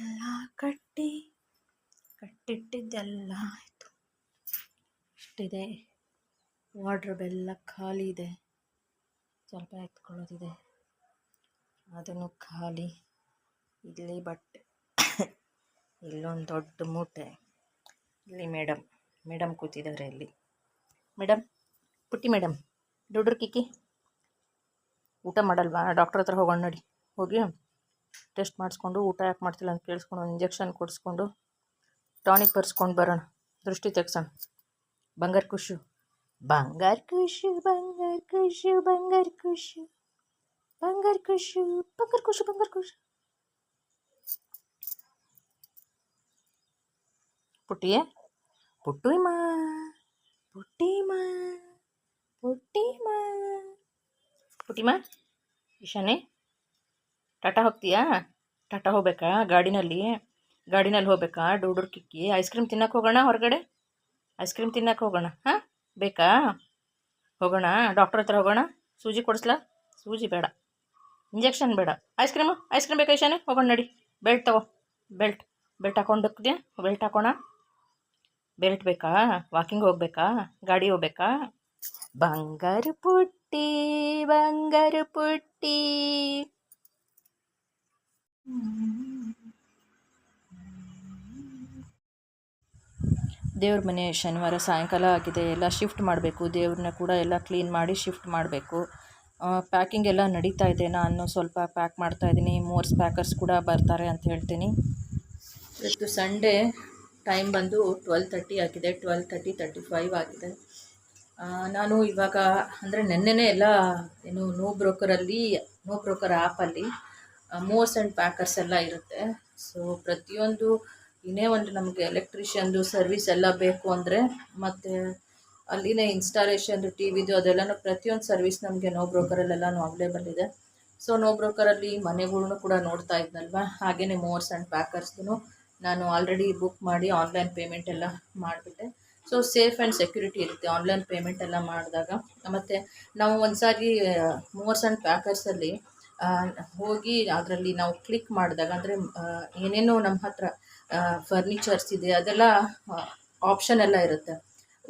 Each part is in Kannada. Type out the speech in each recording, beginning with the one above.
ಎಲ್ಲ ಕಟ್ಟಿ ಕಟ್ಟಿಟ್ಟಿದ್ದೆಲ್ಲ ಆಯಿತು. ಇಷ್ಟಿದೆ. ವಾರ್ಡ್ರೋಬ್ ಎಲ್ಲ ಖಾಲಿ ಇದೆ. ಸ್ವಲ್ಪ ಎತ್ಕೊಳ್ಳೋದಿದೆ. ಅದನ್ನು ಖಾಲಿ. ಇಲ್ಲಿ ಬಟ್ಟೆ. ಇಲ್ಲೊಂದು ದೊಡ್ಡ ಮೂಟೆ. ಇಲ್ಲಿ ಮೇಡಮ್ ಮೇಡಮ್ ಕೂತಿದ್ದಾರೆ ಇಲ್ಲಿ. ಮೇಡಮ್ ಪುಟ್ಟಿ ಮೇಡಮ್ ದುಡ್ರು ಕಿಕ್ಕಿ. ಊಟ ಮಾಡಲ್ವಾ? ಡಾಕ್ಟ್ರ್ ಹತ್ರ ಹೋಗೋಣ ನೋಡಿ. ಹೋಗಿ ಟೆಸ್ಟ್ ಮಾಡಿಸ್ಕೊಂಡು ಊಟ ಯಾಕೆ ಮಾಡ್ತಿಲ್ಲ ಅಂತ ಕೇಳಿಸ್ಕೊಂಡು ಒಂದು ಇಂಜೆಕ್ಷನ್ ಕೊಡಿಸ್ಕೊಂಡು ಟಾನಿಕ್ ಬರ್ಸ್ಕೊಂಡು ಬರೋಣ. ದೃಷ್ಟಿ ತೆಗ್ಸೋಣ. ಬಂಗಾರ ಖುಷು. ಬಂಗಾರ ಖುಷು ಬಂಗಾರ ಖುಷು ಬಂಗಾರ ಖುಷು. ಬಂಗಾರ ಖುಷು ಬಂಗಾರ ಖುಷು ಬಂಗಾರ ಖುಷು. ಪುಟ್ಟಿಯೇ? ಪುಟ್ಟಿಮ ಪುಟ್ಟಿಮ ಪುಟ್ಟಿಮ. ಪುಟ್ಟಿಮ ಈಶಾನೆ ಟಾಟಾ ಹೋಗ್ತೀಯಾ? ಟಾಟಾ ಹೋಗ್ಬೇಕಾ? ಗಾಡಿನಲ್ಲಿ? ಗಾಡಿನಲ್ಲಿ ಹೋಗ್ಬೇಕಾ? ಡೂಡೂರ್ ಕಿಕ್ಕಿ? ಐಸ್ ಕ್ರೀಮ್ ತಿನ್ನಕ್ಕೆ ಹೋಗೋಣ ಹೊರಗಡೆ? ಐಸ್ ಕ್ರೀಮ್ ತಿನ್ನಕ್ಕೆ ಹೋಗೋಣ, ಹಾಂ? ಬೇಕಾ? ಹೋಗೋಣ? ಡಾಕ್ಟ್ರ್ ಹತ್ರ ಹೋಗೋಣ? ಸೂಜಿ ಕೊಡಿಸ್ಲಾ? ಸೂಜಿ ಬೇಡ. ಇಂಜೆಕ್ಷನ್ ಬೇಡ. Ice cream? ಐಸ್ ಕ್ರೀಮ್ ಬೇಕಾ ಈಶಾನೆ ಹೋಗೋಣ ನಡಿ. ಬೆಲ್ಟ್ ತಗೋ. ಬೆಲ್ಟ್. ಬೆಲ್ಟ್ ಹಾಕೊಂಡು ಹೋಗ್ತಿದ್ಯಾ ಬೆಲ್ಟ್ ಹಾಕೋಣ? ಬೆಲ್ಟ್ ಬೇಕಾ? ವಾಕಿಂಗ್ ಹೋಗ್ಬೇಕಾ? ಗಾಡಿ ಹೋಗ್ಬೇಕಾ? ಬಂಗಾರ ಪುಟ್ಟಿ ಬಂಗಾರ ಪುಟ್ಟಿ. ದೇವ್ರ ಮನೆ ಶನಿವಾರ ಸಾಯಂಕಾಲ ಆಗಿದೆ, ಎಲ್ಲ ಶಿಫ್ಟ್ ಮಾಡಬೇಕು, ದೇವ್ರನ್ನ ಕೂಡ ಎಲ್ಲ ಕ್ಲೀನ್ ಮಾಡಿ ಶಿಫ್ಟ್ ಮಾಡಬೇಕು. ಪ್ಯಾಕಿಂಗ್ ಎಲ್ಲ ನಡೀತಾ ಇದೆ, ನಾನು ಸ್ವಲ್ಪ ಪ್ಯಾಕ್ ಮಾಡ್ತಾ ಇದ್ದೀನಿ ಮೋರ್ಸ್ ಪ್ಯಾಕರ್ಸ್ ಕೂಡ ಬರ್ತಾರೆ ಅಂತ ಹೇಳ್ತೀನಿ. ಇವತ್ತು ಸಂಡೇ ಟೈಮ್ ಬಂದು ಟ್ವೆಲ್ ತರ್ಟಿ ಆಗಿದೆ ಟ್ವೆಲ್ ತರ್ಟಿ ತರ್ಟಿ ಫೈವ್ ಆಗಿದೆ ನಾನು ಇವಾಗ ಅಂದರೆ ನೆನ್ನೆನೇ ಎಲ್ಲ ಏನು ನೋ ಬ್ರೋಕರಲ್ಲಿ ನೋ ಬ್ರೋಕರ್ ಆ್ಯಪಲ್ಲಿ ಮೋರ್ಸ್ ಆ್ಯಂಡ್ ಪ್ಯಾಕರ್ಸ್ ಎಲ್ಲ ಇರುತ್ತೆ. ಸೊ ಪ್ರತಿಯೊಂದು, ಇನ್ನೇ ಒಂದು ನಮಗೆ ಎಲೆಕ್ಟ್ರಿಷಿಯನ್ದು ಸರ್ವಿಸ್ ಎಲ್ಲ ಬೇಕು ಅಂದರೆ, ಮತ್ತು ಅಲ್ಲಿನೇ ಇನ್ಸ್ಟಾಲೇಷನ್ ಟಿ ವಿದು ಅದೆಲ್ಲನೂ ಪ್ರತಿಯೊಂದು ಸರ್ವಿಸ್ ನಮಗೆ ನೋ ಬ್ರೋಕರಲ್ಲೆಲ್ಲನೂ ಅವೈಲೇಬಲ್ ಇದೆ. ಸೊ ನೋ ಬ್ರೋಕರಲ್ಲಿ ಮನೆಗಳನ್ನೂ ಕೂಡ ನೋಡ್ತಾ ಇದ್ನಲ್ವ? ಹಾಗೆಯೇ ಮೋರ್ಸ್ ಆ್ಯಂಡ್ ಪ್ಯಾಕರ್ಸ್ದು ನಾನು ಆಲ್ರೆಡಿ ಬುಕ್ ಮಾಡಿ ಆನ್ಲೈನ್ ಪೇಮೆಂಟ್ ಎಲ್ಲ ಮಾಡಿಬಿಟ್ಟೆ. ಸೊ ಸೇಫ್ ಆ್ಯಂಡ್ ಸೆಕ್ಯೂರಿಟಿ ಇರುತ್ತೆ ಆನ್ಲೈನ್ ಪೇಮೆಂಟ್ ಎಲ್ಲ ಮಾಡಿದಾಗ. ಮತ್ತು ನಾವು ಒಂದು ಸಾರಿ ಮೋರ್ಸ್ ಆ್ಯಂಡ್ ಪ್ಯಾಕರ್ಸಲ್ಲಿ ಹೋಗಿ ಅದರಲ್ಲಿ ನಾವು ಕ್ಲಿಕ್ ಮಾಡಿದಾಗ ಅಂದರೆ ಏನೇನೋ ನಮ್ಮ ಹತ್ರ ಫರ್ನಿಚರ್ಸ್ ಇದೆ, ಅದೆಲ್ಲ ಆಪ್ಷನ್ ಎಲ್ಲ ಇರುತ್ತೆ.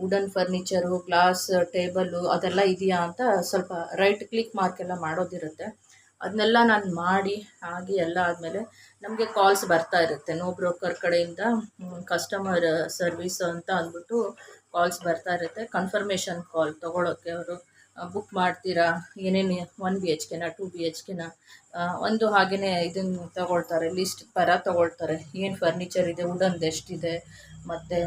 ವುಡನ್ ಫರ್ನಿಚರು ಗ್ಲಾಸ್ ಟೇಬಲ್ಲು ಅದೆಲ್ಲ ಇದೆಯಾ ಅಂತ ಸ್ವಲ್ಪ ರೈಟ್ ಕ್ಲಿಕ್ ಮಾರ್ಕ್ ಎಲ್ಲ ಮಾಡೋದಿರುತ್ತೆ. ಅದನ್ನೆಲ್ಲ ನಾನು ಮಾಡಿ ಆಗಿ ಎಲ್ಲ ಆದಮೇಲೆ ನಮಗೆ ಕಾಲ್ಸ್ ಬರ್ತಾ ಇರುತ್ತೆ. ನೋ ಬ್ರೋಕರ್ ಕಡೆಯಿಂದ ಕಸ್ಟಮರ್ ಸರ್ವಿಸ್ ಅಂತ ಅಂದ್ಬಿಟ್ಟು ಕಾಲ್ಸ್ ಬರ್ತಾ ಇರುತ್ತೆ. ಕನ್ಫರ್ಮೇಷನ್ ಕಾಲ್ ತೊಗೊಳೋಕ್ಕೆ ಅವರು. ಬುಕ್ ಮಾಡ್ತೀರಾ? ಏನೇನು ಒನ್ ಬಿ ಎಚ್ ಕೆನ ಟು ಬಿ ಎಚ್ ಕೆನ ಒಂದು ಹಾಗೆಯೇ ಇದನ್ನು ತಗೊಳ್ತಾರೆ ಲಿಸ್ಟ್ ಪರ ತಗೊಳ್ತಾರೆ. ಏನು ಫರ್ನಿಚರ್ ಇದೆ ವುಡನ್ದು ಎಷ್ಟಿದೆ? ಮತ್ತು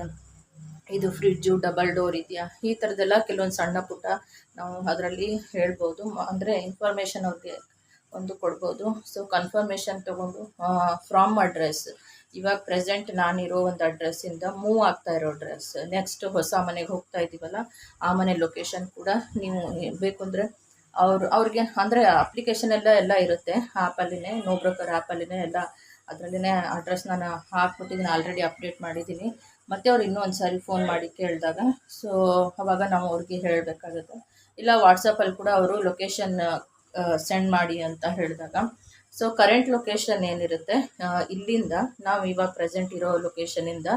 ಇದು ಫ್ರಿಡ್ಜು ಡಬಲ್ ಡೋರ್ ಇದೆಯಾ? ಈ ಥರದ್ದೆಲ್ಲ ಕೆಲವೊಂದು ಸಣ್ಣ ಪುಟ್ಟ ನಾವು ಅದರಲ್ಲಿ ಹೇಳ್ಬೋದು. ಅಂದರೆ ಇನ್ಫಾರ್ಮೇಷನ್ ಅವ್ರಿಗೆ ಒಂದು ಕೊಡ್ಬೋದು. ಸೊ ಕನ್ಫರ್ಮೇಷನ್ ತೊಗೊಂಡು ಫ್ರಾಮ್ ಅಡ್ರೆಸ್ ಇವಾಗ ಪ್ರೆಸೆಂಟ್ ನಾನಿರೋ ಒಂದು ಅಡ್ರೆಸ್ಸಿಂದ ಮೂವ್ ಆಗ್ತಾ ಇರೋ ಅಡ್ರೆಸ್ ನೆಕ್ಸ್ಟ್ ಹೊಸ ಮನೆಗೆ ಹೋಗ್ತಾ ಇದ್ದೀವಲ್ಲ ಆ ಮನೆ ಲೊಕೇಶನ್ ಕೂಡ ನೀವು ಬೇಕು ಅಂದರೆ ಅವ್ರು, ಅವ್ರಿಗೆ ಅಂದರೆ ಅಪ್ಲಿಕೇಶನ್ ಎಲ್ಲ ಎಲ್ಲ ಇರುತ್ತೆ. ಆ್ಯಪಲ್ಲಿನೇ ನೋ ಬ್ರೋಕರ್ ಆ್ಯಪಲ್ಲಿನೇ ಎಲ್ಲ ಅದರಲ್ಲಿನೇ ಅಡ್ರೆಸ್ ನಾನು ಹಾಕ್ಬಿಟ್ಟಿದ್ದೀನಿ ಆಲ್ರೆಡಿ ಅಪ್ಡೇಟ್ ಮಾಡಿದ್ದೀನಿ ಮತ್ತು ಅವ್ರು ಇನ್ನೂ ಒಂದು ಸಾರಿ ಫೋನ್ ಮಾಡಿ ಕೇಳಿದಾಗ ಸೊ ಅವಾಗ ನಾವು ಅವ್ರಿಗೆ ಹೇಳಬೇಕಾಗುತ್ತೆ. ಇಲ್ಲ ವಾಟ್ಸಪ್ಪಲ್ಲಿ ಕೂಡ ಅವರು ಲೊಕೇಶನ್ ಸೆಂಡ್ ಮಾಡಿ ಅಂತ ಹೇಳಿದಾಗ ಸೊ ಕರೆಂಟ್ ಲೊಕೇಶನ್ ಏನಿರುತ್ತೆ? ಇಲ್ಲಿಂದ ನಾವು ಇವಾಗ ಪ್ರೆಸೆಂಟ್ ಇರೋ ಲೊಕೇಶನಿಂದ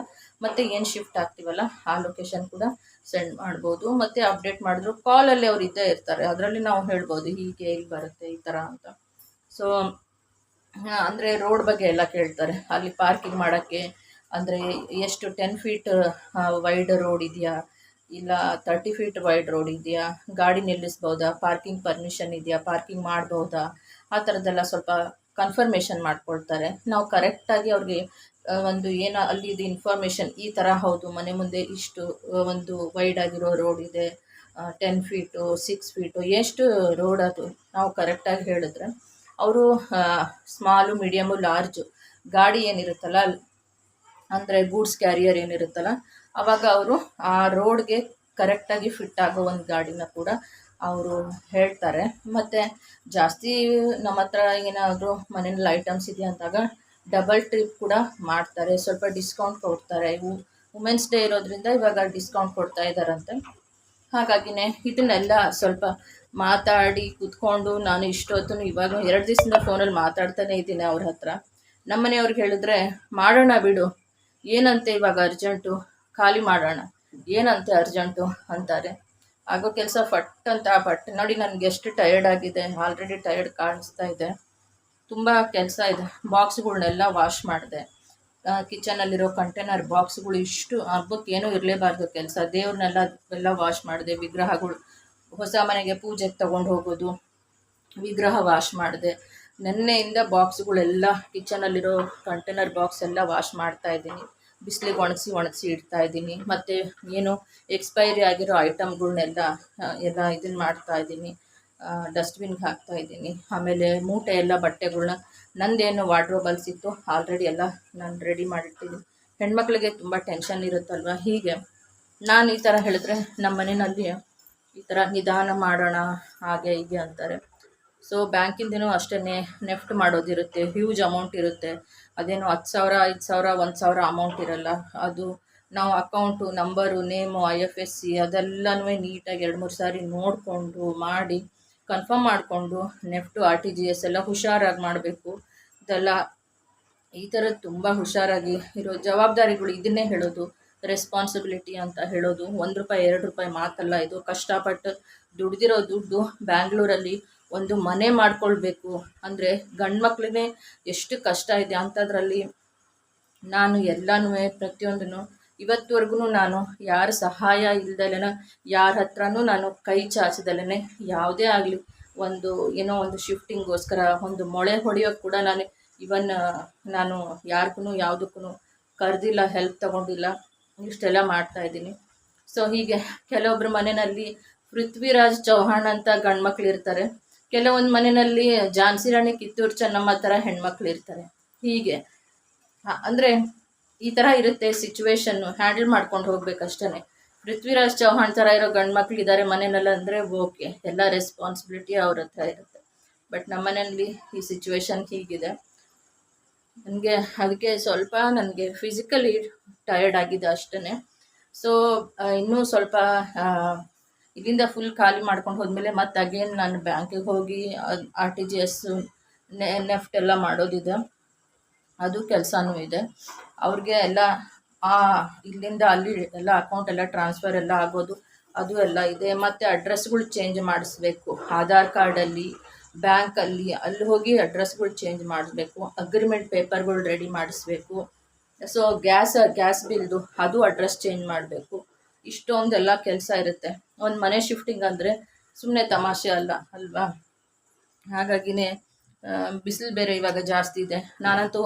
ಮತ್ತೆ ಏನು ಶಿಫ್ಟ್ ಆಗ್ತೀವಲ್ಲ, ಆ ಲೊಕೇಶನ್ ಕೂಡ ಸೆಂಡ್ ಮಾಡ್ಬೋದು. ಮತ್ತೆ ಅಪ್ಡೇಟ್ ಮಾಡಿದ್ರು ಕಾಲಲ್ಲಿ ಅವ್ರು ಇದ್ದೇ ಇರ್ತಾರೆ. ಅದರಲ್ಲಿ ನಾವು ಹೇಳ್ಬೋದು ಹೀಗೆ ಇಲ್ಲಿ ಬರುತ್ತೆ ಈ ಥರ ಅಂತ. ಸೊ ಅಂದರೆ ರೋಡ್ ಬಗ್ಗೆ ಎಲ್ಲ ಕೇಳ್ತಾರೆ. ಅಲ್ಲಿ ಪಾರ್ಕಿಂಗ್ ಮಾಡೋಕ್ಕೆ ಅಂದರೆ ಎಷ್ಟು ಟೆನ್ ಫೀಟ್ ವೈಡ್ ರೋಡ್ ಇದೆಯಾ? ಇಲ್ಲ ತರ್ಟಿ ಫೀಟ್ ವೈಡ್ ರೋಡ್ ಇದೆಯಾ? ಗಾಡಿ ನಿಲ್ಲಿಸ್ಬೋದಾ? ಪಾರ್ಕಿಂಗ್ ಪರ್ಮಿಷನ್ ಇದೆಯಾ? ಪಾರ್ಕಿಂಗ್ ಮಾಡ್ಬೋದಾ? ಆ ಥರದ್ದೆಲ್ಲ ಸ್ವಲ್ಪ ಕನ್ಫರ್ಮೇಷನ್ ಮಾಡ್ಕೊಳ್ತಾರೆ ನಾವು ಕರೆಕ್ಟಾಗಿ ಅವ್ರಿಗೆ ಒಂದು ಏನೋ ಅಲ್ಲಿ ಇದು ಇನ್ಫಾರ್ಮೇಷನ್ ಈ ಥರ ಹೌದು, ಮನೆ ಮುಂದೆ ಇಷ್ಟು ಒಂದು ವೈಡ್ ಆಗಿರೋ ರೋಡ್ ಇದೆ ಟೆನ್ ಫೀಟು ಸಿಕ್ಸ್ ಫೀಟು ಎಷ್ಟು ರೋಡ್ ಅದು ನಾವು ಕರೆಕ್ಟಾಗಿ ಹೇಳಿದ್ರೆ, ಅವರು ಸ್ಮಾಲು ಮೀಡಿಯಮು ಲಾರ್ಜು ಗಾಡಿ ಏನಿರುತ್ತಲ್ಲ, ಅಂದರೆ ಗೂಡ್ಸ್ ಕ್ಯಾರಿಯರ್ ಏನಿರುತ್ತಲ್ಲ, ಅವಾಗ ಅವರು ಆ ರೋಡ್ಗೆ ಕರೆಕ್ಟಾಗಿ ಫಿಟ್ ಆಗೋ ಒಂದು ಗಾಡಿನ ಕೂಡ ಅವರು ಹೇಳ್ತಾರೆ. ಮತ್ತು ಜಾಸ್ತಿ ನಮ್ಮ ಹತ್ರ ಏನಾದರೂ ಮನೇಲಿ ಐಟಮ್ಸ್ ಇದೆ ಅಂದಾಗ ಡಬಲ್ ಟ್ರಿಪ್ ಕೂಡ ಮಾಡ್ತಾರೆ. ಸ್ವಲ್ಪ ಡಿಸ್ಕೌಂಟ್ ಕೊಡ್ತಾರೆ. ಇವು ವುಮೆನ್ಸ್ ಡೇ ಇರೋದ್ರಿಂದ ಇವಾಗ ಡಿಸ್ಕೌಂಟ್ ಕೊಡ್ತಾ ಇದ್ದಾರಂತೆ. ಹಾಗಾಗಿನೇ ಇದನ್ನೆಲ್ಲ ಸ್ವಲ್ಪ ಮಾತಾಡಿ ಕೂತ್ಕೊಂಡು ನಾನು ಇಷ್ಟೊತ್ತು ಇವಾಗ ಎರಡು ದಿವಸದಿಂದ ಫೋನಲ್ಲಿ ಮಾತಾಡ್ತಾನೆ ಇದ್ದೀನಿ ಅವ್ರ ಹತ್ರ. ನಮ್ಮನೆಯವ್ರಿಗೆ ಹೇಳಿದ್ರೆ, ಮಾಡೋಣ ಬಿಡು. ಏನಂತೆ ಇವಾಗ ಅರ್ಜೆಂಟು ಖಾಲಿ ಮಾಡೋಣ. ಏನಂತೆ ಅರ್ಜೆಂಟು ಅಂತಾರೆ. ಆಗೋ ಕೆಲಸ ಫಟ್ ಅಂತ ಬಟ್ ನೋಡಿ ನನಗೆ ಎಷ್ಟು ಟಯರ್ಡ್ ಆಗಿದೆ ಆಲ್ರೆಡಿ ಟಯರ್ಡ್ ಕಾಣಿಸ್ತಾ ಇದೆ. ತುಂಬ ಕೆಲಸ ಇದೆ. ಬಾಕ್ಸ್ಗಳನ್ನೆಲ್ಲ ವಾಶ್ ಮಾಡಿದೆ. ಕಿಚನಲ್ಲಿರೋ ಕಂಟೈನರ್ ಬಾಕ್ಸ್ಗಳು ಇಷ್ಟು ಹಬ್ಬಕ್ಕೆ ಏನೂ ಇರಲೇಬಾರ್ದು ಕೆಲಸ. ದೇವ್ರನ್ನೆಲ್ಲ ಎಲ್ಲ ವಾಶ್ ಮಾಡಿದೆ. ವಿಗ್ರಹಗಳು, ಹೊಸ ಮನೆಗೆ ಪೂಜೆಗೆ ತೊಗೊಂಡು ಹೋಗೋದು, ವಿಗ್ರಹ ವಾಶ್ ಮಾಡಿದೆ. ನೆನ್ನೆಯಿಂದ ಬಾಕ್ಸ್ಗಳೆಲ್ಲ ಕಿಚನಲ್ಲಿರೋ ಕಂಟೈನರ್ ಬಾಕ್ಸ್ ಎಲ್ಲ ವಾಶ್ ಮಾಡ್ತಾ ಇದ್ದೀನಿ. ಬಿಸಿಲಿಗೆ ಒಣಗಿಸಿ ಒಣಗಿಸಿ ಇಡ್ತಾ ಇದ್ದೀನಿ. ಮತ್ತು ಏನು ಎಕ್ಸ್ಪೈರಿ ಆಗಿರೋ ಐಟಮ್ಗಳ್ನೆಲ್ಲ ಎಲ್ಲ ಇದನ್ನು ಮಾಡ್ತಾ ಇದ್ದೀನಿ. ಡಸ್ಟ್ಬಿನ್ಗೆ ಹಾಕ್ತಾ ಇದ್ದೀನಿ. ಆಮೇಲೆ ಮೂಟೆ ಎಲ್ಲ ಬಟ್ಟೆಗಳನ್ನ ನಂದೇನು ವಾಡ್ರೋಬಲ್ಸ್ ಇತ್ತು ಆಲ್ರೆಡಿ ಎಲ್ಲ ನಾನು ರೆಡಿ ಮಾಡಿಟ್ಟಿದ್ದೀನಿ ಹೆಣ್ಮಕ್ಳಿಗೆ ತುಂಬ ಟೆನ್ಷನ್ ಇರುತ್ತಲ್ವ? ಹೀಗೆ ನಾನು ಈ ಥರ ಹೇಳಿದ್ರೆ ನಮ್ಮ ಮನೆಯಲ್ಲಿ ಈ ಥರ ನಿಧಾನ ಮಾಡೋಣ, ಹಾಗೆ ಹೀಗೆ ಅಂತಾರೆ. ಸೊ ಬ್ಯಾಂಕಿಂದನೂ ಅಷ್ಟೇ ನೆಫ್ಟ್ ಮಾಡೋದಿರುತ್ತೆ ಹ್ಯೂಜ್ ಅಮೌಂಟ್ ಇರುತ್ತೆ. ಅದೇನು ಹತ್ತು ಸಾವಿರ, ಐದು ಸಾವಿರ, ಒಂದು ಸಾವಿರ ಅಮೌಂಟ್ ಇರಲ್ಲ. ಅದು ನಾವು account number name I F S C ಅದೆಲ್ಲನೂ ನೀಟಾಗಿ ಎರಡು ಮೂರು ಸಾರಿ ನೋಡಿಕೊಂಡು ಮಾಡಿ ಕನ್ಫರ್ಮ್ ಮಾಡಿಕೊಂಡು NEFT R T G S ಎಲ್ಲ ಹುಷಾರಾಗಿ ಮಾಡಬೇಕು. ಇದೆಲ್ಲ ಈ ಥರದ್ದು ತುಂಬ ಹುಷಾರಾಗಿ ಇರೋ ಜವಾಬ್ದಾರಿಗಳು ಇದನ್ನೇ ಹೇಳೋದು. ರೆಸ್ಪಾನ್ಸಿಬಿಲಿಟಿ ಅಂತ ಹೇಳೋದು. ಒಂದು ರೂಪಾಯಿ, ಎರಡು ರೂಪಾಯಿ ಮಾತಲ್ಲ ಇದು. ಕಷ್ಟಪಟ್ಟು ದುಡ್ದಿರೋ ದುಡ್ಡು ಬ್ಯಾಂಗ್ಳೂರಲ್ಲಿ ಒಂದು ಮನೆ ಮಾಡ್ಕೊಳ್ಬೇಕು. ಅಂದರೆ ಗಂಡು ಎಷ್ಟು ಕಷ್ಟ ಇದೆ ಅಂಥದ್ರಲ್ಲಿ ನಾನು ಎಲ್ಲನೂ ಪ್ರತಿಯೊಂದನ್ನು ಇವತ್ತುವರೆಗೂ ನಾನು ಯಾರ ಸಹಾಯ ಇಲ್ದಲೇ ಯಾರ ಹತ್ರನೂ ನಾನು ಕೈ ಚಾಚದಲ್ಲೇ ಯಾವುದೇ ಆಗಲಿ ಒಂದು ಏನೋ ಒಂದು ಶಿಫ್ಟಿಂಗೋಸ್ಕರ ಒಂದು ಮೊಳೆ ಹೊಡೆಯೋಕ್ಕೆ ಕೂಡ ನಾನು ಇವನ್ ನಾನು ಯಾರಿಗೂ ಯಾವುದಕ್ಕೂ ಕರೆದಿಲ್ಲ, ಹೆಲ್ಪ್ ತಗೊಂಡಿಲ್ಲ, ಇಷ್ಟೆಲ್ಲ ಮಾಡ್ತಾ ಇದ್ದೀನಿ. ಸೊ ಹೀಗೆ ಕೆಲವೊಬ್ಬರ ಮನೆಯಲ್ಲಿ ಪೃಥ್ವಿರಾಜ್ ಚೌಹಾಣ್ ಅಂತ ಗಂಡು ಮಕ್ಳು ಇರ್ತಾರೆ ಕೆಲವೊಂದು ಮನೆಯಲ್ಲಿ ಝಾನ್ಸಿ ರಾಣಿ, ಕಿತ್ತೂರು ಚೆನ್ನಮ್ಮ ಥರ ಹೆಣ್ಮಕ್ಳು ಇರ್ತಾರೆ. ಹೀಗೆ. ಅಂದರೆ ಈ ಥರ ಇರುತ್ತೆ ಸಿಚುವೇಶನ್ನು ಹ್ಯಾಂಡಲ್ ಮಾಡ್ಕೊಂಡು ಹೋಗ್ಬೇಕಷ್ಟೇ ಪೃಥ್ವಿರಾಜ್ ಚೌಹಾಣ್ ಥರ ಇರೋ ಗಂಡು ಮಕ್ಳು ಇದ್ದಾರೆ ಮನೆಯಲ್ಲ ಅಂದರೆ ಓಕೆ, ಎಲ್ಲ ರೆಸ್ಪಾನ್ಸಿಬಿಲಿಟಿ ಅವ್ರ ಹತ್ರ ಇರುತ್ತೆ. ಬಟ್ ನಮ್ಮ ಮನೆಯಲ್ಲಿ ಈ ಸಿಚುವೇಶನ್ ಹೀಗಿದೆ. ನನಗೆ ಅದಕ್ಕೆ ಸ್ವಲ್ಪ ನನಗೆ ಫಿಸಿಕಲಿ ಟಯರ್ಡ್ ಆಗಿದೆ ಅಷ್ಟೇ ಸೊ ಇನ್ನೂ ಸ್ವಲ್ಪ ಇಲ್ಲಿಂದ ಫುಲ್ ಖಾಲಿ ಮಾಡ್ಕೊಂಡು ಹೋದ್ಮೇಲೆ ಮತ್ತೆ ಅಗೇನ್ ನಾನು ಬ್ಯಾಂಕಿಗೆ ಹೋಗಿ R T G S NEFT ಎಲ್ಲ ಮಾಡೋದಿದೆ. ಅದು ಕೆಲಸನೂ ಇದೆ. ಅವ್ರಿಗೆ ಎಲ್ಲ ಆ ಇಲ್ಲಿಂದ ಅಲ್ಲಿ ಎಲ್ಲ ಅಕೌಂಟ್ ಎಲ್ಲ ಟ್ರಾನ್ಸ್ಫರ್ ಎಲ್ಲ ಆಗೋದು, ಅದು ಎಲ್ಲ ಇದೆ. ಮತ್ತು ಅಡ್ರೆಸ್ಗಳು ಚೇಂಜ್ ಮಾಡಿಸ್ಬೇಕು. ಆಧಾರ್ ಕಾರ್ಡಲ್ಲಿ ಬ್ಯಾಂಕಲ್ಲಿ ಅಲ್ಲಿ ಹೋಗಿ ಅಡ್ರೆಸ್ಗಳು ಚೇಂಜ್ ಮಾಡಿಸ್ಬೇಕು. ಅಗ್ರಿಮೆಂಟ್ ಪೇಪರ್ಗಳು ರೆಡಿ ಮಾಡಿಸ್ಬೇಕು. ಸೊ ಗ್ಯಾಸ್ ಗ್ಯಾಸ್ ಬಿಲ್ದು ಅದು ಅಡ್ರೆಸ್ ಚೇಂಜ್ ಮಾಡಬೇಕು. ಇಷ್ಟೊಂದೆಲ್ಲ ಕೆಲಸ ಇರುತ್ತೆ. ಒಂದು ಮನೆ ಶಿಫ್ಟಿಂಗ್ ಅಂದರೆ ಸುಮ್ಮನೆ ತಮಾಷೆ ಅಲ್ಲ, ಅಲ್ವಾ? ಹಾಗಾಗಿನೇ ಬಿಸಿಲು ಬೇರೆ ಇವಾಗ ಜಾಸ್ತಿ ಇದೆ. ನಾನಂತೂ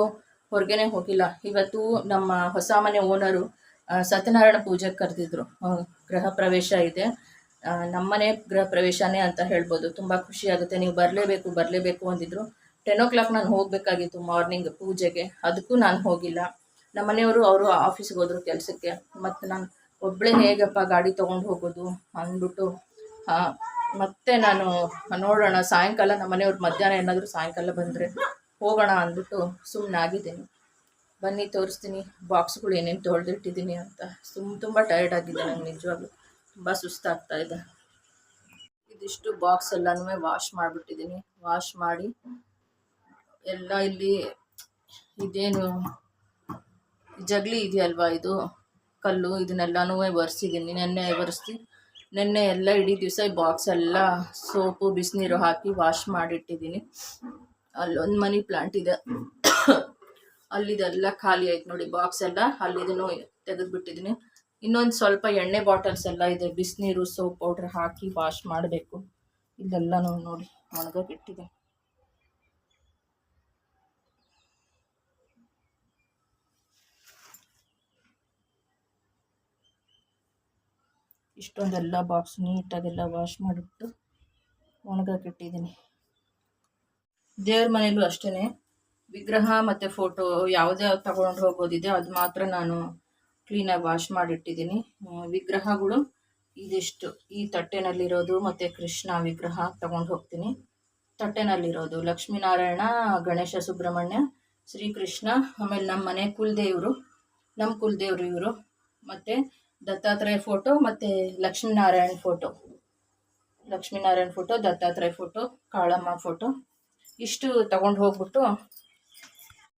ಹೊರಗೇನೆ ಹೋಗಿಲ್ಲ. ಇವತ್ತು ನಮ್ಮ ಹೊಸ ಮನೆ ಓನರು ಸತ್ಯನಾರಾಯಣ ಪೂಜೆಗೆ ಕರೆದಿದ್ರು. ಗೃಹ ಪ್ರವೇಶ ಇದೆ. ನಮ್ಮನೆ ಗೃಹ ಪ್ರವೇಶನೇ ಅಂತ ಹೇಳ್ಬೋದು. ತುಂಬ ಖುಷಿ ಆಗುತ್ತೆ. ನೀವು ಬರಲೇಬೇಕು ಬರಲೇಬೇಕು ಅಂದಿದ್ರು. ಟೆನ್ ಓ ಕ್ಲಾಕ್ ನಾನು ಹೋಗಬೇಕಾಗಿತ್ತು ಮಾರ್ನಿಂಗ್ ಪೂಜೆಗೆ. ಅದಕ್ಕೂ ನಾನು ಹೋಗಿಲ್ಲ. ನಮ್ಮ ಮನೆಯವರು ಅವರು ಆಫೀಸ್ಗೆ ಹೋದರು ಕೆಲಸಕ್ಕೆ. ಮತ್ತು ನಾನು ಒಬ್ಬಳೇ ಹೇಗಪ್ಪ ಗಾಡಿ ತೊಗೊಂಡು ಹೋಗೋದು ಅಂದ್ಬಿಟ್ಟು ಮತ್ತೆ ನಾನು ನೋಡೋಣ, ಸಾಯಂಕಾಲ ನಮ್ಮ ಮನೆಯವ್ರು ಮಧ್ಯಾಹ್ನ ಏನಾದರೂ ಸಾಯಂಕಾಲ ಬಂದರೆ ಹೋಗೋಣ ಅಂದ್ಬಿಟ್ಟು ಸುಮ್ಮನೆ ಆಗಿದ್ದೀನಿ. ಬನ್ನಿ, ತೋರಿಸ್ತೀನಿ, ಬಾಕ್ಸ್ಗಳು ಏನೇನು ತೊಳೆದಿಟ್ಟಿದ್ದೀನಿ ಅಂತ. ಸುಮ್, ತುಂಬ ಟಯರ್ಡ್ ಆಗಿದೆ ನಂಗೆ ನಿಜವಾಗ್ಲೂ. ತುಂಬ ಸುಸ್ತಾಗ್ತಾ ಇದೆ. ಇದಿಷ್ಟು ಬಾಕ್ಸ್ ಎಲ್ಲನೂ ವಾಶ್ ಮಾಡಿಬಿಟ್ಟಿದ್ದೀನಿ. ವಾಶ್ ಮಾಡಿ ಎಲ್ಲ ಇಲ್ಲಿ ಇದೇನು, ಜಗಲಿ ಇದೆಯಲ್ವಾ ಇದು? ಕಲ್ಲು ಇದನ್ನೆಲ್ಲನೂ ಒರೆಸಿದ್ದೀನಿ. ನೆನ್ನೆ ಒರೆಸಿ, ನೆನ್ನೆ ಎಲ್ಲ ಇಡೀ ದಿವಸ ಈ ಬಾಕ್ಸ್ ಎಲ್ಲ ಸೋಪು, ಬಿಸಿನೀರು ಹಾಕಿ ವಾಶ್ ಮಾಡಿಟ್ಟಿದ್ದೀನಿ. ಅಲ್ಲೊಂದು ಮನಿ ಪ್ಲಾಂಟ್ ಇದೆ. ಅಲ್ಲಿದೆಲ್ಲ ಖಾಲಿ ಆಯ್ತು ನೋಡಿ ಬಾಕ್ಸ್ ಎಲ್ಲ. ಅಲ್ಲಿದನ್ನು ತೆಗೆದುಬಿಟ್ಟಿದ್ದೀನಿ. ಇನ್ನೊಂದು ಸ್ವಲ್ಪ ಎಣ್ಣೆ ಬಾಟಲ್ಸ್ ಎಲ್ಲ ಇದೆ. ಬಿಸಿನೀರು ಸೋಪ್ ಪೌಡ್ರ್ ಹಾಕಿ ವಾಶ್ ಮಾಡಬೇಕು. ಇಲ್ಲೆಲ್ಲನೂ ನೋಡಿ ಒಣಗೋಗಿಟ್ಟಿದೆ ಇಷ್ಟೊಂದೆಲ್ಲ ಬಾಕ್ಸ್ ನೀಟಾಗೆಲ್ಲ ವಾಶ್ ಮಾಡಿಬಿಟ್ಟು ಒಣಗಾಕಿಟ್ಟಿದ್ದೀನಿ ದೇವ್ರ ಮನೆಯಲ್ಲೂ ಅಷ್ಟೇ ವಿಗ್ರಹ ಮತ್ತು ಫೋಟೋ ಯಾವುದೇ ತಗೊಂಡು ಹೋಗೋದಿದೆ, ಅದು ಮಾತ್ರ ನಾನು ಕ್ಲೀನಾಗಿ ವಾಶ್ ಮಾಡಿಟ್ಟಿದ್ದೀನಿ. ವಿಗ್ರಹಗಳು ಇದಿಷ್ಟು. ಈ ತಟ್ಟೆನಲ್ಲಿರೋದು ಮತ್ತು ಕೃಷ್ಣ ವಿಗ್ರಹ ತಗೊಂಡು ಹೋಗ್ತೀನಿ. ತಟ್ಟೆನಲ್ಲಿರೋದು. ಲಕ್ಷ್ಮೀನಾರಾಯಣ, ಗಣೇಶ ಸುಬ್ರಹ್ಮಣ್ಯ, ಶ್ರೀಕೃಷ್ಣ, ಆಮೇಲೆ ನಮ್ಮ ಮನೆ ಕುಲದೇವರು. ನಮ್ಮ ಕುಲದೇವರು ಇವರು. ಮತ್ತು ದತ್ತಾತ್ರೇಯ ಫೋಟೋ ಮತ್ತು Lakshminarayana photo Lakshminarayana photo Dattatreya photo Kalamma photo ಇಷ್ಟು ತಗೊಂಡು ಹೋಗ್ಬಿಟ್ಟು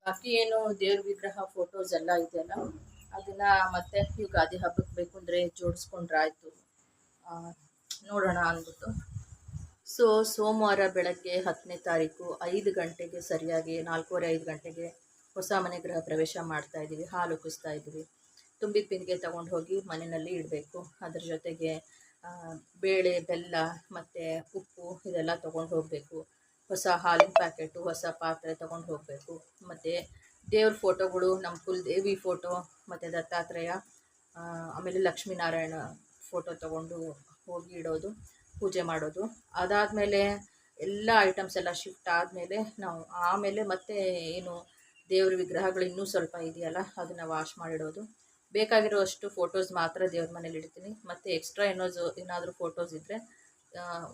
ಬಾಕಿ ಏನು ದೇವ್ರ ವಿಗ್ರಹ ಫೋಟೋಸ್ ಎಲ್ಲ ಇದೆಯಲ್ಲ, ಅದನ್ನ ಮತ್ತೆ ಯುಗಾದಿ ಹಬ್ಬಕ್ಕೆ ಬೇಕು ಅಂದರೆ ಜೋಡಿಸ್ಕೊಂಡ್ರೆ ಆಯಿತು. ನೋಡೋಣ ಅಂದ್ಬಿಟ್ಟು. ಸೊ ಸೋಮವಾರ ಬೆಳಗ್ಗೆ ಹತ್ತನೇ ತಾರೀಕು ಐದು ಗಂಟೆಗೆ ಸರಿಯಾಗಿ ನಾಲ್ಕೂವರೆ ಐದು ಗಂಟೆಗೆ ಹೊಸ ಮನೆ ಗೃಹ ಪ್ರವೇಶ ಮಾಡ್ತಾ ಇದ್ದೀವಿ ಹಾಲು ಕುಸ್ತಾ ಇದ್ದೀವಿ ತುಂಬಿದ ಬಿಂದಿಗೆ ತಗೊಂಡು ಹೋಗಿ ಮನೆಯಲ್ಲಿ ಇಡಬೇಕು. ಅದ್ರ ಜೊತೆಗೆ ಬೇಳೆ, ಬೆಲ್ಲ ಮತ್ತು ಉಪ್ಪು ಇದೆಲ್ಲ ತೊಗೊಂಡು ಹೋಗಬೇಕು. ಹೊಸ ಹಾಲಿನ ಪ್ಯಾಕೆಟು, ಹೊಸ ಪಾತ್ರೆ ತೊಗೊಂಡು ಹೋಗಬೇಕು. ಮತ್ತು ದೇವ್ರ ಫೋಟೋಗಳು ನಮ್ಮ ಕುಲದೇವಿ ಫೋಟೋ ಮತ್ತು ದತ್ತಾತ್ರೇಯ ಆಮೇಲೆ ಲಕ್ಷ್ಮೀನಾರಾಯಣ ಫೋಟೋ ತೊಗೊಂಡು ಹೋಗಿ ಇಡೋದು, ಪೂಜೆ ಮಾಡೋದು. ಅದಾದಮೇಲೆ ಎಲ್ಲ ಐಟಮ್ಸ್ ಎಲ್ಲ ಶಿಫ್ಟ್ ಆದಮೇಲೆ ನಾವು, ಆಮೇಲೆ ಮತ್ತೆ ಏನು ದೇವ್ರ ವಿಗ್ರಹಗಳು ಇನ್ನೂ ಸ್ವಲ್ಪ ಇದೆಯಲ್ಲ, ಅದನ್ನು ವಾಶ್ ಮಾಡಿಡೋದು. ಬೇಕಾಗಿರೋಷ್ಟು ಫೋಟೋಸ್ ಮಾತ್ರ ದೇವ್ರ ಮನೇಲಿ ಇಡ್ತೀನಿ. ಮತ್ತು ಎಕ್ಸ್ಟ್ರಾ ಏನೋ ಏನಾದರೂ ಫೋಟೋಸ್ ಇದ್ದರೆ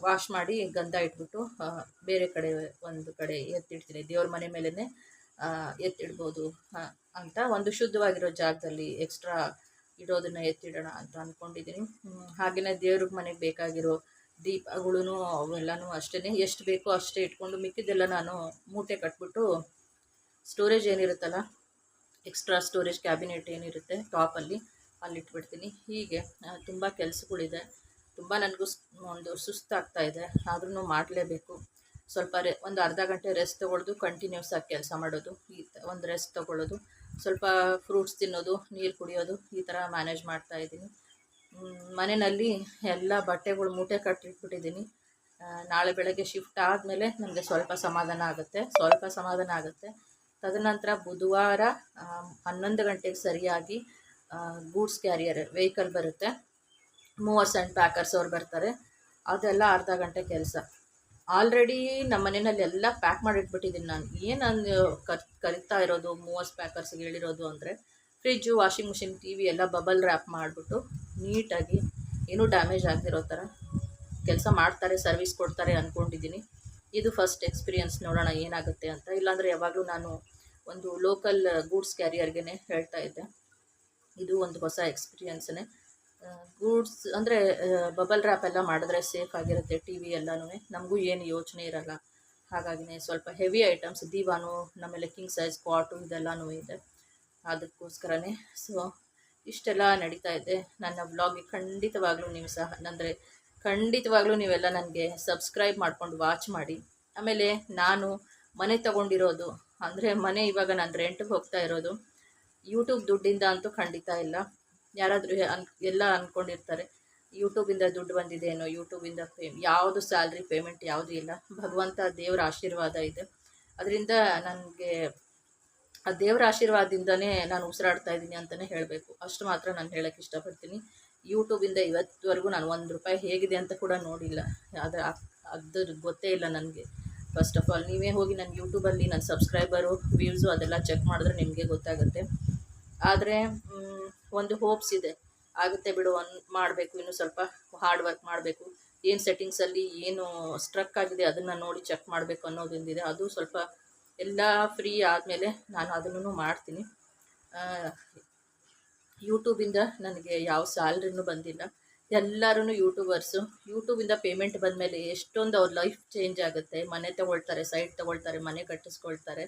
ವಾಶ್ ಮಾಡಿ ಗಂಧ ಇಟ್ಬಿಟ್ಟು ಬೇರೆ ಕಡೆ ಒಂದು ಕಡೆ ಎತ್ತಿಡ್ತೀನಿ. ದೇವ್ರ ಮನೆ ಮೇಲೇ ಎತ್ತಿಡ್ಬೋದು ಅಂತ ಒಂದು ಶುದ್ಧವಾಗಿರೋ ಜಾಗದಲ್ಲಿ ಎಕ್ಸ್ಟ್ರಾ ಇಡೋದನ್ನ ಎತ್ತಿಡೋಣ ಅಂತ ಅಂದ್ಕೊಂಡಿದ್ದೀನಿ ಹಾಗೆಯೇ ದೇವ್ರ ಮನೆಗೆ ಬೇಕಾಗಿರೋ ದೀಪಗಳೂ ಅವೆಲ್ಲನೂ ಅಷ್ಟೇ ಎಷ್ಟು ಬೇಕೋ ಅಷ್ಟೇ ಇಟ್ಕೊಂಡು ಮಿಕ್ಕಿದ್ದೆಲ್ಲ ನಾನು ಮೂಟೆ ಕಟ್ಬಿಟ್ಟು ಸ್ಟೋರೇಜ್ ಏನಿರುತ್ತಲ್ಲ ಎಕ್ಸ್ಟ್ರಾ ಸ್ಟೋರೇಜ್ ಕ್ಯಾಬಿನೆಟ್ ಏನಿರುತ್ತೆ ಟಾಪಲ್ಲಿ ಅಲ್ಲಿ ಇಟ್ಬಿಡ್ತೀನಿ ಹೀಗೆ ತುಂಬ ಕೆಲಸಗಳಿದೆ. ತುಂಬ ನನಗೂ ಒಂದು ಸುಸ್ತಾಗ್ತಾ ಇದೆ. ಆದ್ರೂ ಮಾಡಲೇಬೇಕು. ಸ್ವಲ್ಪ ರೆ, ಒಂದು ಅರ್ಧ ಗಂಟೆ ರೆಸ್ಟ್ ತೊಗೊಳ್ಳೋದು ಕಂಟಿನ್ಯೂಸ್ ಆಗಿ ಕೆಲಸ ಮಾಡೋದು. ಈ ಒಂದು ರೆಸ್ಟ್ ತೊಗೊಳ್ಳೋದು. ಸ್ವಲ್ಪ ಫ್ರೂಟ್ಸ್ ತಿನ್ನೋದು, ನೀರು ಕುಡಿಯೋದು, ಈ ಥರ ಮ್ಯಾನೇಜ್ ಮಾಡ್ತಾ ಇದ್ದೀನಿ. ಮನೆಯಲ್ಲಿ ಎಲ್ಲ ಬಟ್ಟೆಗಳು ಮೂಟೆ ಕಟ್ಟಿಟ್ಬಿಟ್ಟಿದ್ದೀನಿ. ನಾಳೆ ಬೆಳಗ್ಗೆ ಶಿಫ್ಟ್ ಆದಮೇಲೆ ನನಗೆ ಸ್ವಲ್ಪ ಸಮಾಧಾನ ಆಗುತ್ತೆ. ಸ್ವಲ್ಪ ಸಮಾಧಾನ ಆಗುತ್ತೆ. ತದನಂತರ ಬುಧವಾರ ಹನ್ನೊಂದು ಗಂಟೆಗೆ ಸರಿಯಾಗಿ ಗೂಡ್ಸ್ ಕ್ಯಾರಿಯರ್, ವೆಹಿಕಲ್ ಬರುತ್ತೆ. ಮೂವರ್ಸ್ ಆ್ಯಂಡ್ ಪ್ಯಾಕರ್ಸ್ ಅವ್ರು ಬರ್ತಾರೆ. ಅದೆಲ್ಲ ಅರ್ಧ ಗಂಟೆ ಕೆಲಸ. ಆಲ್ರೆಡಿ ನಮ್ಮ ಮನೆಯಲ್ಲಿ ಎಲ್ಲ ಪ್ಯಾಕ್ ಮಾಡಿಟ್ಬಿಟ್ಟಿದ್ದೀನಿ ನಾನು. ಏನು ನಾನು ಕರ್, ಕರಿತಾ ಇರೋದು ಮೂವರ್ಸ್ ಪ್ಯಾಕರ್ಸ್ಗೆ ಹೇಳಿರೋದು ಅಂದರೆ, fridge, washing machine T V ಎಲ್ಲ ಬಬಲ್ ರ್ಯಾಪ್ ಮಾಡಿಬಿಟ್ಟು ನೀಟಾಗಿ, ಏನೂ ಡ್ಯಾಮೇಜ್ ಆಗದಿರೋ ಥರ ಕೆಲಸ ಮಾಡ್ತಾರೆ, ಸರ್ವಿಸ್ ಕೊಡ್ತಾರೆ ಅಂದ್ಕೊಂಡಿದ್ದೀನಿ ಇದು ಫಸ್ಟ್ ಎಕ್ಸ್ಪೀರಿಯನ್ಸ್ ನೋಡೋಣ ಏನಾಗುತ್ತೆ ಅಂತ. ಇಲ್ಲಾಂದರೆ ಯಾವಾಗಲೂ ನಾನು ಒಂದು ಲೋಕಲ್ ಗೂಡ್ಸ್ ಕ್ಯಾರಿಯರ್ಗೆ ಹೇಳ್ತಾ ಇದ್ದೆ. ಇದು ಒಂದು ಹೊಸ ಎಕ್ಸ್ಪೀರಿಯನ್ಸೇ ಗೂಡ್ಸ್ ಅಂದರೆ ಬಬಲ್ ರ್ಯಾಪ್ ಎಲ್ಲ ಮಾಡಿದ್ರೆ ಸೇಫ್ ಆಗಿರುತ್ತೆ ಟಿ ವಿ ಎಲ್ಲನೂ ನಮಗೂ ಏನು ಯೋಚನೆ ಇರಲ್ಲ. ಹಾಗಾಗಿನೇ ಸ್ವಲ್ಪ ಹೆವಿ ಐಟಮ್ಸ್ ದೀವಾನು ನಮ್ಮೆಲ್ಲ ಕಿಂಗ್ ಸೈಜ್ ಕ್ವಾಟು ಇದೆಲ್ಲನೂ ಇದೆ. ಅದಕ್ಕೋಸ್ಕರನೇ ಸೊ ಇಷ್ಟೆಲ್ಲ ನಡೀತಾ ಇದೆ. ನನ್ನ ಬ್ಲಾಗಿಗೆ ಖಂಡಿತವಾಗ್ಲೂ ನೀವು ಸಹ, ಅಂದರೆ ಖಂಡಿತವಾಗ್ಲೂ ನೀವೆಲ್ಲ ನನಗೆ ಸಬ್ಸ್ಕ್ರೈಬ್ ಮಾಡ್ಕೊಂಡು ವಾಚ್ ಮಾಡಿ. ಆಮೇಲೆ ನಾನು ಮನೆ ತಗೊಂಡಿರೋದು ಅಂದರೆ ಮನೆ ಇವಾಗ ನಾನು ರೆಂಟ್ಗೆ ಹೋಗ್ತಾ ಇರೋದು. ಯೂಟ್ಯೂಬ್ ದುಡ್ಡಿಂದ ಅಂತೂ ಖಂಡಿತ ಇಲ್ಲ. ಯಾರಾದರೂ ಅನ್ ಎಲ್ಲ ಅಂದ್ಕೊಂಡಿರ್ತಾರೆ ಯೂಟ್ಯೂಬಿಂದ ದುಡ್ಡು ಬಂದಿದೇನೋ ಯೂಟ್ಯೂಬಿಂದ ಪೇ ಯಾವುದು ಸ್ಯಾಲ್ರಿ ಪೇಮೆಂಟ್ ಯಾವುದೂ ಇಲ್ಲ. ಭಗವಂತ ದೇವರ ಆಶೀರ್ವಾದ ಇದೆ. ಅದರಿಂದ ನನಗೆ, ಆ ದೇವರ ಆಶೀರ್ವಾದದಿಂದನೇ ನಾನು ಉಸಿರಾಡ್ತಾ ಇದ್ದೀನಿ ಅಂತಲೇ ಹೇಳಬೇಕು. ಅಷ್ಟು ಮಾತ್ರ ನಾನು ಹೇಳೋಕ್ಕೆ ಇಷ್ಟಪಡ್ತೀನಿ. ಯೂಟ್ಯೂಬಿಂದ ಇವತ್ತುವರೆಗೂ ನಾನು ಒಂದು ರೂಪಾಯಿ ಹೇಗಿದೆ ಅಂತ ಕೂಡ ನೋಡಿಲ್ಲ. ಅದು ಅದ್ರ ಗೊತ್ತೇ ಇಲ್ಲ ನನಗೆ. ಫಸ್ಟ್ ಆಫ್ ಆಲ್ ನೀವೇ ಹೋಗಿ ನನ್ನ ಯೂಟ್ಯೂಬಲ್ಲಿ ನನ್ನ ಸಬ್ಸ್ಕ್ರೈಬರು ವ್ಯೂಸು ಅದೆಲ್ಲ ಚೆಕ್ ಮಾಡಿದ್ರೆ ನಿಮಗೆ ಗೊತ್ತಾಗುತ್ತೆ. ಆದರೆ ಒಂದು ಹೋಪ್ಸ್ ಇದೆ. ಆಗುತ್ತೆ ಬಿಡು, ಒಂದು ಮಾಡಬೇಕು, ಇನ್ನು ಸ್ವಲ್ಪ ಹಾರ್ಡ್ ವರ್ಕ್ ಮಾಡಬೇಕು. ಏನು ಸೆಟ್ಟಿಂಗ್ಸಲ್ಲಿ ಏನು ಸ್ಟ್ರಕ್ ಆಗಿದೆ ಅದನ್ನು ನೋಡಿ ಚೆಕ್ ಮಾಡಬೇಕು ಅನ್ನೋದೊಂದಿದೆ ಅದು ಸ್ವಲ್ಪ ಎಲ್ಲ ಫ್ರೀ ಆದಮೇಲೆ ನಾನು ಅದನ್ನು ಮಾಡ್ತೀನಿ. ಯೂಟ್ಯೂಬಿಂದ ನನಗೆ ಯಾವ ಸ್ಯಾಲ್ರಿನೂ ಬಂದಿಲ್ಲ. ಎಲ್ಲರೂ ಯೂಟ್ಯೂಬರ್ಸು ಯೂಟ್ಯೂಬಿಂದ ಪೇಮೆಂಟ್ ಬಂದಮೇಲೆ ಎಷ್ಟೊಂದು ಅವ್ರ ಲೈಫ್ ಚೇಂಜ್ ಆಗುತ್ತೆ. ಮನೆ ತಗೊಳ್ತಾರೆ ಸೈಟ್ ತಗೊಳ್ತಾರೆ, ಮನೆ ಕಟ್ಟಿಸ್ಕೊಳ್ತಾರೆ.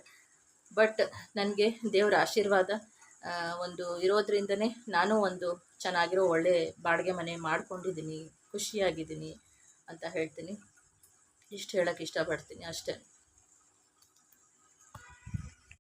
ಬಟ್ ನನಗೆ ದೇವರ ಆಶೀರ್ವಾದ ಒಂದು ಇರೋದ್ರಿಂದನೇ ನಾನು ಒಂದು ಚೆನ್ನಾಗಿರೋ ಒಳ್ಳೆ ಬಾಡಿಗೆ ಮನೆ ಮಾಡ್ಕೊಂಡಿದ್ದೀನಿ, ಖುಷಿಯಾಗಿದ್ದೀನಿ ಅಂತ ಹೇಳ್ತೀನಿ. ಇಷ್ಟು ಹೇಳೋಕ್ಕೆ ಇಷ್ಟಪಡ್ತೀನಿ ಅಷ್ಟೇ.